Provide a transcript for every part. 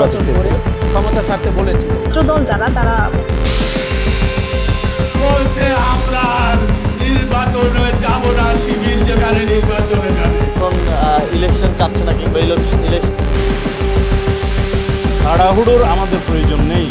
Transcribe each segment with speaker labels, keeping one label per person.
Speaker 1: নির্বাচন করে ক্ষমতা ছাড়তে বলেছিল।
Speaker 2: ছাত্রদল যারা তারা
Speaker 3: বলছে আমরা নির্বাচনে যাব না শিবির যেখানে নির্বাচনে যাবে।
Speaker 4: ইলেকশন চাচ্ছে না কিংবা ইলেকশন
Speaker 5: তাড়াহুড়োর আমাদের প্রয়োজন নেই।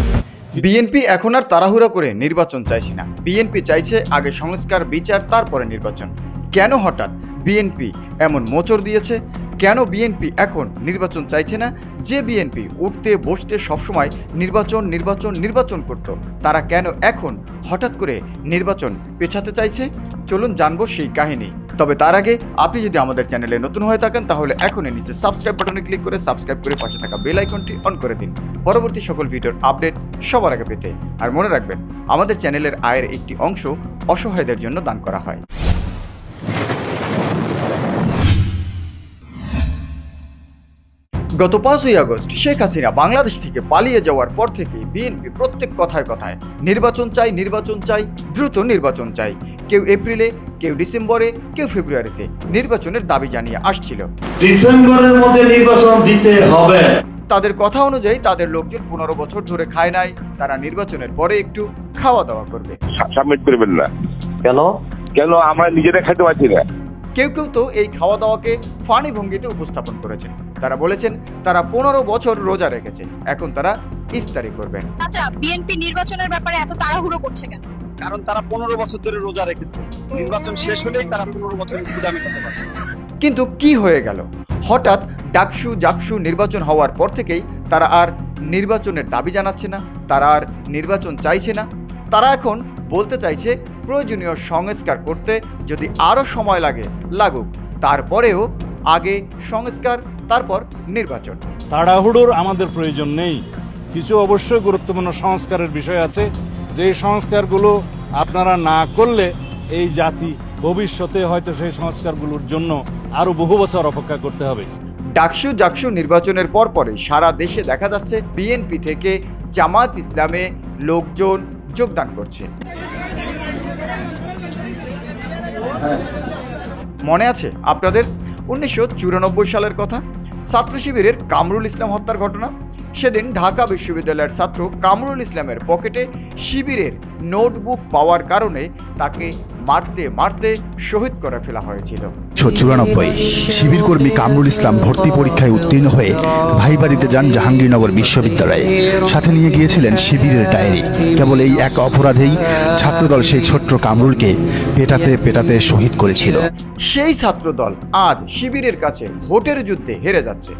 Speaker 6: বিএনপি এখন আর তাড়াহুড়া করে নির্বাচন চাইছে না। বিএনপি চাইছে আগে সংস্কার বিচার তারপরে নির্বাচন। কেন হঠাৎ বিএনপি এমন মোচড় দিয়েছে? কেন বিএনপি এখন নির্বাচন চাইছে না? যে বিএনপি উঠতে, বসতে সবসময় নির্বাচন নির্বাচন নির্বাচন করত, তারা কেন এখন হঠাৎ করে নির্বাচন পেছাতে চাইছে? চলুন জানব সেই কাহিনী। তবে তার আগে আপনি যদি আমাদের চ্যানেলে নতুন হয়ে থাকেন, তাহলে এখনই নিচে সাবস্ক্রাইব বাটনে ক্লিক করে সাবস্ক্রাইব করে পাশে থাকা বেল আইকনটি অন করে দিন। পরবর্তী সকল ভিডিওর আপডেট সবার আগে পেতে। আর মনে রাখবেন, আমাদের চ্যানেলের আয়ের একটি অংশ অসহায়দের জন্য দান করা হয়। গত পাঁচই আগস্ট শেখ হাসিনা বাংলাদেশ থেকে পালিয়ে যাওয়ার পর থেকে বিএনপি প্রত্যেক কথায় কথায় নির্বাচন চাই নির্বাচন চাই দ্রুত নির্বাচন চাই। কেউ এপ্রিলে কেউ ডিসেম্বরে কেউ ফেব্রুয়ারিতে নির্বাচনের দাবি জানিয়ে আসছিল।
Speaker 3: ডিসেম্বরের মধ্যে নির্বাচন দিতে হবে।
Speaker 6: তাদের কথা অনুযায়ী তাদের লোকজন পনেরো বছর ধরে খায় নাই তারা নির্বাচনের পরে একটু খাওয়া দাওয়া করবে।
Speaker 7: সাবমিট করবেন না।
Speaker 4: কেন?
Speaker 7: কেন? আমরা নিজেরা খাইতে পারছি না।
Speaker 6: কেউ কেউ তো এই খাওয়া দাওয়াকে ফানি ভঙ্গিতে উপস্থাপন করেছেন। তারা বলেছেন তারা পনেরো বছর রোজা রেখেছে। এখন তারা ইফতারি করবেন।
Speaker 2: আচ্ছা বিএনপি নির্বাচনের ব্যাপারে এত তাড়াহুড়ো করছে কেন?
Speaker 8: কারণ তারা পনেরো বছর ধরে রোজা রেখেছে। নির্বাচন শেষ হলেই তারা পনেরো বছর পারবে।
Speaker 6: কিন্তু কি হয়ে গেল? হঠাৎ ডাকসু জাকসু নির্বাচন হওয়ার পর থেকেই তারা আর নির্বাচনের দাবি জানাচ্ছে না তারা আর নির্বাচন চাইছে না। তারা এখন বলতে চাইছে প্রয়োজনীয় সংস্কার করতে যদি আরও সময় লাগে লাগুক। তারপরেও আগে সংস্কার তারপর নির্বাচন।
Speaker 5: তাড়াহুড়োর আমাদের প্রয়োজন নেই। কিছু অবশ্যই গুরুত্বপূর্ণ সংস্কারের বিষয় আছে। যে সংস্কারগুলো আপনারা না করলে এই জাতি ভবিষ্যতে হয়তো সেই সংস্কারগুলোর জন্য আরও বহু বছর অপেক্ষা করতে হবে।
Speaker 6: ডাকসু জাকসু নির্বাচনের পর পরে সারা দেশে দেখা যাচ্ছে বিএনপি থেকে জামাত ইসলামে লোকজন যোগদান করছে। মনে আছে আপনাদের? উনিশশো চুরানব্বই সালের কথা? ছাত্র শিবিরের কামরুল ইসলাম হত্যার ঘটনা। সেদিন ঢাকা বিশ্ববিদ্যালয়ের ছাত্র কামরুল ইসলামের পকেটে শিবিরের নোটবুক পাওয়ার কারণে তাকে মারতে মারতে শহীদ করে ফেলা হয়েছিল।
Speaker 9: চুরানব্বই শিবির কর্মী কামরুল ইসলাম ভর্তি পরীক্ষায় উত্তীর্ণ হয়ে ভাইবা দিতে যান জাহাঙ্গীরনগর বিশ্ববিদ্যালয়ে। সাথে নিয়ে গিয়েছিলেন শিবিরের ডায়েরি। কেবল এই এক অপরাধেই ছাত্রদল সেই ছোট্ট কামরুলকে পেটাতে পেটাতে শহীদ করেছিল।
Speaker 6: সেই ছাত্রদল আজ শিবিরের কাছে ভোটের যুদ্ধে হেরে যাচ্ছে।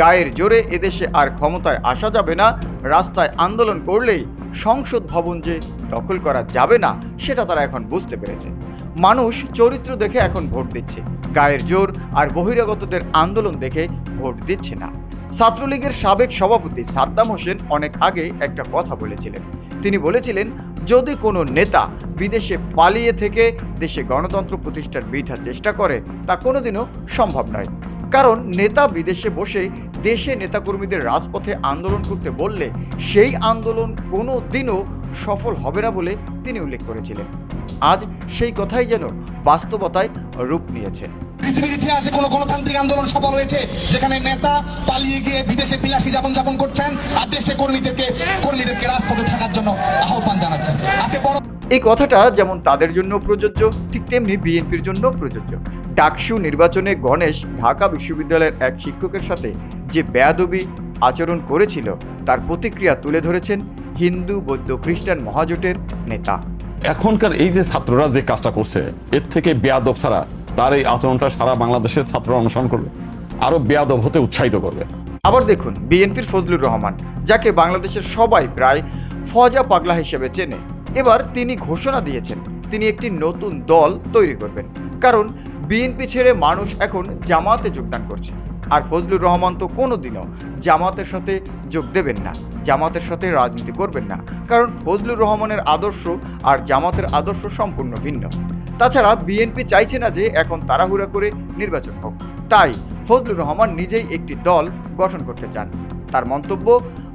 Speaker 6: গায়ের জোরে এদেশে আর ক্ষমতায় আসা যাবে না রাস্তায় আন্দোলন করলেই সংসদ ভবন যে দখল করা যাবে না, সেটা তারা এখন বুঝতে পেরেছে। মানুষ চরিত্র দেখে এখন ভোট দিচ্ছে। গায়ের জোর আর বহিরাগতদের আন্দোলন দেখে ভোট দিচ্ছে না। ছাত্রলীগের সাবেক সভাপতি সাদ্দাম হোসেন অনেক আগে একটা কথা বলেছিলেন। তিনি বলেছিলেন, যদি কোনো নেতা বিদেশে পালিয়ে থেকে দেশে গণতন্ত্র প্রতিষ্ঠার বৃথা চেষ্টা করে, তা কোনোদিনও সম্ভব নয়। কারণ নেতা বিদেশে বসে দেশে নেতাকর্মীদের রাজপথে আন্দোলন করতে বললে সেই আন্দোলন কোনো দিনও সফল হবে না বলে তিনি উল্লেখ করেছিলেন। আজ সেই কথাই যেন বাস্তবতায় রূপ নিয়েছে।
Speaker 10: পৃথিবীর ইতিহাসে কোনো গণতান্ত্রিক আন্দোলন সফল হয়েছে যেখানে নেতা পালিয়ে গিয়ে বিদেশে বিলাসী যাপন যাপন করছেন আর দেশে কর্মীদেরকে কর্মীদেরকে রাজপথে থাকার জন্য আহ্বান জানাচ্ছেন। আজকে বড়
Speaker 6: এই কথাটা যেমন তাদের জন্য প্রযোজ্য ঠিক তেমনি বিএনপির জন্য প্রযোজ্য। ডাকসু নির্বাচনে গণেশ ঢাকা বিশ্ববিদ্যালয়ের এক শিক্ষকের সাথে যে বেয়াদবি আচরণ করেছিল তার প্রতিক্রিয়া তুলে ধরেছেন হিন্দু বৌদ্ধ খ্রিস্টান মহাজোটের নেতা।
Speaker 11: এখনকার এই যে ছাত্ররা যে কাজটা করছে এর থেকে বেয়াদব ছাড়া তার এই আচরণটা সারা বাংলাদেশের ছাত্ররা অনুসরণ করবে আরও বেয়াদব হতে উৎসাহিত করবে।
Speaker 6: আবার দেখুন বিএনপির ফজলুর রহমান যাকে বাংলাদেশের সবাই প্রায় ফজা পাগলা হিসেবে চেনে। এবার তিনি ঘোষণা দিয়েছেন তিনি একটি নতুন দল তৈরি করবেন। কারণ বিএনপি ছেড়ে মানুষ এখন জামাতে যোগদান করছে। আর ফজলুর রহমান তো কোনোদিনও জামাতের সাথে যোগ দেবেন না, জামাতের সাথে রাজনীতি করবেন না। কারণ ফজলুর রহমানের আদর্শ আর জামাতের আদর্শ সম্পূর্ণ ভিন্ন। তাছাড়া বিএনপি চাইছে না যে এখন তাড়াহুড়া করে নির্বাচন হোক। তাই ফজলুর রহমান নিজেই একটি দল গঠন করতে চান। তার মন্তব্য,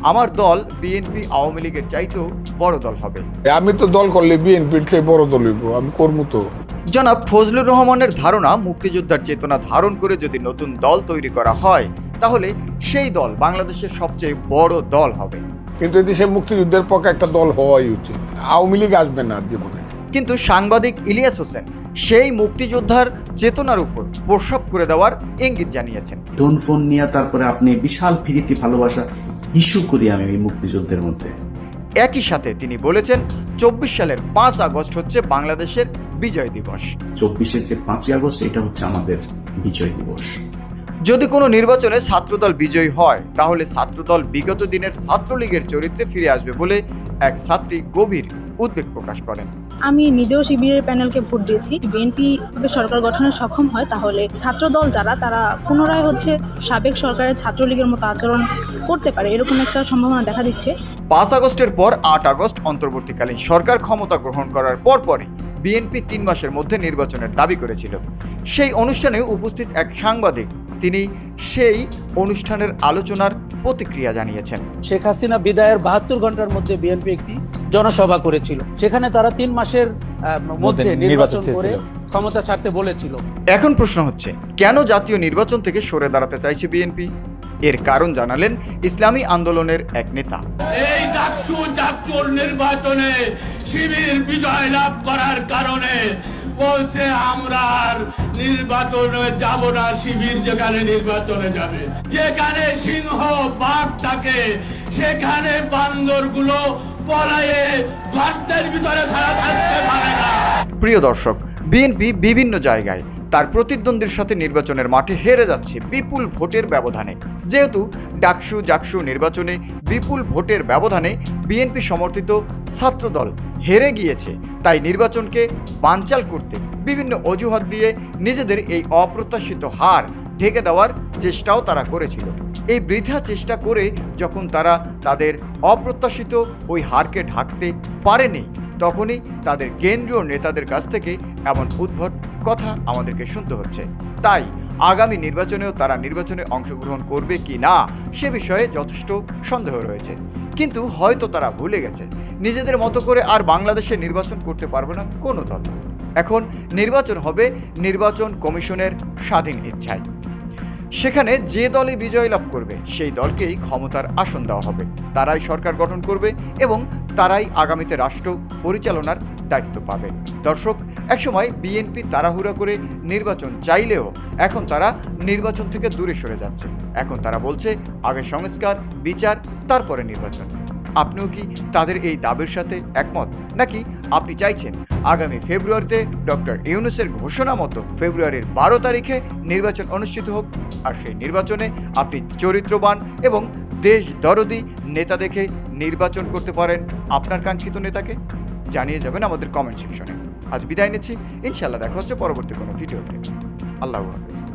Speaker 6: আমার দল বিএনপি আওয়ামী লীগের চাইতেও বড় দল হবে।
Speaker 12: আমি তো দল করলে বিএনপির চেয়ে বড় দল হইব, আমি করব তো।
Speaker 6: জনাব ফজলুর রহমানের ধারণা মুক্তিযোদ্ধার চেতনা ধারণ করে যদি নতুন দল তৈরি করা হয় তাহলে সেই দল বাংলাদেশের সবচেয়ে বড় দল হবে।
Speaker 12: কিন্তু দেশে মুক্তিযুদ্ধের পক্ষে একটা দল হওয়াই উচিত। আওয়ামী লীগ আসবে না জীবনে।
Speaker 6: কিন্তু সাংবাদিক ইলিয়াস হোসেন সেই মুক্তিযোদ্ধার চেতনার উপর প্রসব করে দেওয়ার ইঙ্গিত জানিয়েছেন।
Speaker 13: ফোন ফোন নিয়ে তারপরে আপনি বিশাল প্রীতি ভালোবাসা ইস্যু করি আমি এই মুক্তিযুদ্ধের মধ্যে।
Speaker 6: একই সাথে তিনি বলেছেন চব্বিশ সালের পাঁচ আগস্ট হচ্ছে বাংলাদেশের বিজয় দিবস।
Speaker 13: চব্বিশের যে পাঁচই আগস্ট এটা হচ্ছে আমাদের বিজয় দিবস।
Speaker 6: যদি কোনো নির্বাচনে ছাত্রদল বিজয়ী হয় তাহলে ছাত্রদল বিগত দিনের ছাত্রলীগের চরিত্রে ফিরে আসবে বলে এক ছাত্রী গভীর উদ্বেগ প্রকাশ করেন।
Speaker 2: আমি নিজেও শিবিরের প্যানেলকে ভোট দিয়েছি। বিএনপি সরকার গঠনে সক্ষম হয়, তাহলে ছাত্রদল যারা, তারা পুনরায় হচ্ছে সাবেক সরকারের ছাত্রলীগের মতো আচরণ করতে পারে, এরকম একটা সম্ভাবনা দেখা দিচ্ছে।
Speaker 6: পাঁচ আগস্টের পর আট আগস্ট অন্তর্বর্তীকালীন সরকার ক্ষমতা গ্রহণ করার পরপরই বিএনপি তিন মাসের মধ্যে নির্বাচনের দাবি করেছিল। সেই অনুষ্ঠানে উপস্থিত এক সাংবাদিক, তিনি সেই অনুষ্ঠানের আলোচনার প্রতিক্রিয়া জানিয়েছেন।
Speaker 1: শেখ হাসিনা বিদায়ের বাহাত্তর ঘণ্টার মধ্যে বিএনপি একটি জনসভা করেছিল। সেখানে তারা তিন মাসের আহ, মধ্যে
Speaker 4: নির্বাচন
Speaker 1: নির্বাচন করে ক্ষমতা ছাড়তে বলেছিল।
Speaker 6: এখন প্রশ্ন হচ্ছে কেন জাতীয় নির্বাচন থেকে সরে দাঁড়াতে চাইছে বিএনপি? এর কারণ জানালেন ইসলামী আন্দোলনের এক নেতা।
Speaker 3: এই ডাকসু চাকচুর নির্বাচনে শিবির বিজয় লাভ করার কারণে বলছে আমরা আর নির্বাচনে যাব না শিবির যেখানে নির্বাচনে যাবে। যেখানে সিংহ বাঘ থাকে সেখানে বান্দরগুলো পলায়ে গর্তের ভিতরে ছাড়া থাকতে পারে না।
Speaker 6: প্রিয় দর্শক বিএনপি বিভিন্ন জায়গায় তার প্রতিদ্বন্দ্বীর সাথে নির্বাচনের মাঠে হেরে যাচ্ছে বিপুল ভোটের ব্যবধানে। যেহেতু ডাকসু জাকসু নির্বাচনে বিপুল ভোটের ব্যবধানে বিএনপি সমর্থিত ছাত্রদল হেরে গিয়েছে, তাই নির্বাচনকে বানচাল করতে বিভিন্ন অজুহাত দিয়ে নিজেদের এই অপ্রত্যাশিত হার ঢেকে দেওয়ার চেষ্টাও তারা করেছিল। এই বৃথা চেষ্টা করে যখন তারা তাদের অপ্রত্যাশিত ওই হারকে ঢাকতে পারেনি, তখনই তাদের কেন্দ্রীয় নেতাদের কাছ থেকে এমন উদ্ভট কথা আমাদেরকে শুনতে হচ্ছে। তাই আগামী নির্বাচনেও তারা নির্বাচনে অংশগ্রহণ করবে কি না, সে বিষয়ে যথেষ্ট সন্দেহ রয়েছে। কিন্তু হয়তো তারা ভুলে গেছে। নিজেদের মতো করে আর বাংলাদেশে নির্বাচন করতে পারবে না কোনো দল। এখন নির্বাচন হবে নির্বাচন কমিশনের স্বাধীন ইচ্ছায়। সেখানে যে দলে বিজয় লাভ করবে, সেই দলকেই ক্ষমতার আসন দেওয়া হবে। তারাই সরকার গঠন করবে এবং তারাই আগামীতে রাষ্ট্র পরিচালনার দায়িত্ব পাবে। দর্শক একসময় বিএনপি তাড়াহুড়া করে নির্বাচন চাইলেও এখন তারা নির্বাচন থেকে দূরে সরে যাচ্ছে। এখন তারা বলছে, আগে সংস্কার, বিচার, তারপরে নির্বাচন। আপনিও কি তাদের এই দাবির সাথে একমত? নাকি আপনি চাইছেন আগামী ফেব্রুয়ারিতে ডক্টর ইউনুসের ঘোষণা মতো ফেব্রুয়ারির বারো তারিখে নির্বাচন অনুষ্ঠিত হোক? আর সেই নির্বাচনে আপনি চরিত্রবান এবং দেশ দরদি নেতা দেখে নির্বাচন করতে পারেন আপনার কাঙ্ক্ষিত নেতাকে? জানিয়ে যাবেন আমাদের কমেন্ট সেকশনে আজ বিদায় নিচ্ছি। ইনশাল্লাহ দেখা হচ্ছে পরবর্তী কোনো ভিডিওতে। আল্লাহ হাফিজ।